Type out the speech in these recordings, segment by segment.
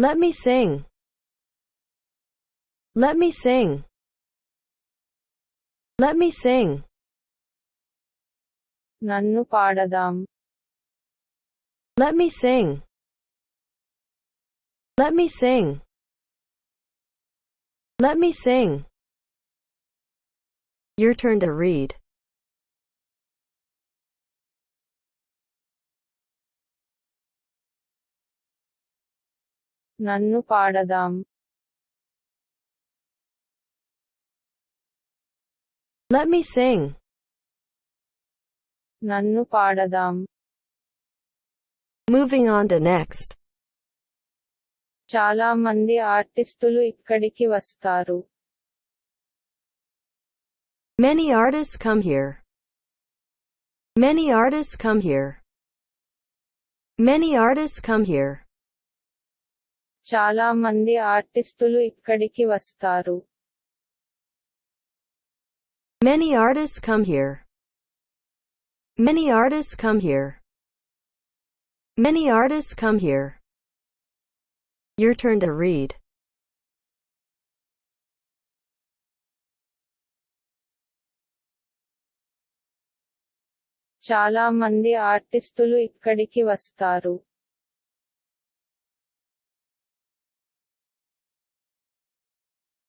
Let me sing. Let me sing. Let me sing. నన్ను పాడదాం Let me sing. Let me sing. Let me sing. Your turn to read. నన్ను పాడదాం Let me sing. నన్ను పాడదాం Moving on to next. చాలా మంది ఆర్టిస్టులు ఇక్కడికి వస్తారు Many artists come here. Many artists come here. Many artists come here. చాలా మంది ఆర్టిస్టులు ఇక్కడికి వస్తారు Many artists come here. Many artists come here. Many artists come here. Your turn to read. చాలా మంది ఆర్టిస్టులు ఇక్కడికి వస్తారు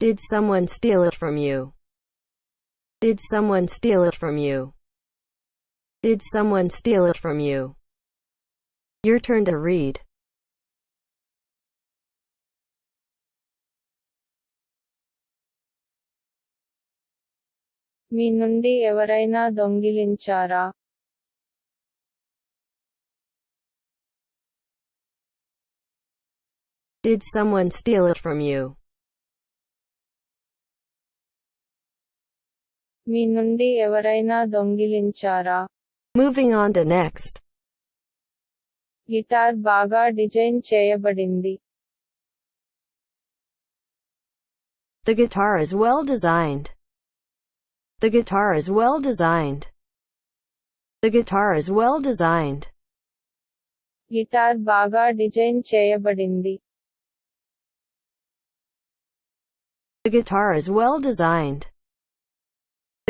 Did someone steal it from you? Did someone steal it from you? Did someone steal it from you? Your turn to read. మీ నుండి ఎవరైనా దొంగిలించారా Did someone steal it from you? మీ నుండి ఎవరైనా దొంగిలించారా Moving on to next. Guitar బాగా design చేయబడింది The guitar is well designed. The guitar is well designed. The guitar is well designed. Guitar బాగా design చేయబడింది The guitar is well designed.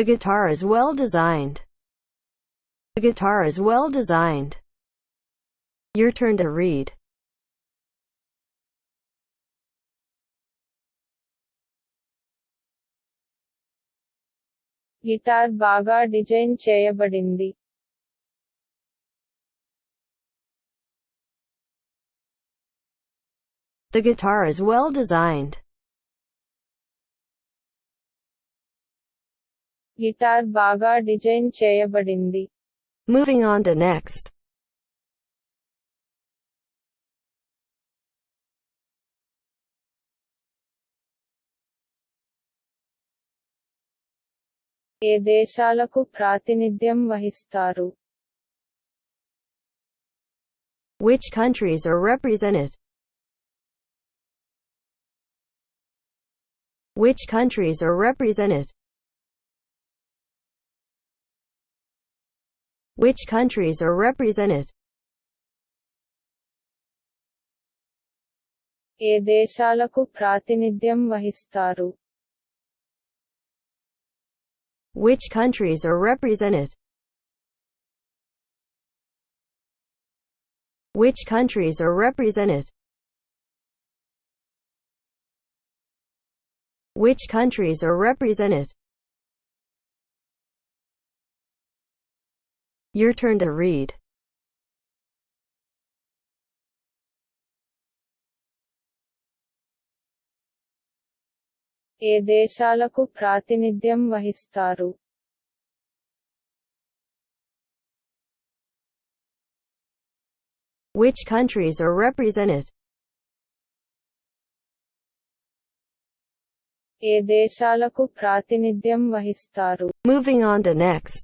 The guitar is well designed. The guitar is well designed. Your turn to read. Guitar బాగా design చేయబడింది The guitar is well designed. Guitar బాగా design చేయబడింది Moving on to next. ఏ దేశాలకు ప్రాతినిధ్యం వహిస్తారు Which countries are represented? Which countries are represented? Which countries are represented? ఏ దేశాలకు ప్రాతినిధ్యం వహిస్తారు Which countries are represented? Which countries are represented? Which countries are represented? Your turn to read. ఏ దేశాలకు ప్రాతినిధ్యం వహిస్తారు Which countries are represented? ఏ దేశాలకు ప్రాతినిధ్యం వహిస్తారు Moving on to next.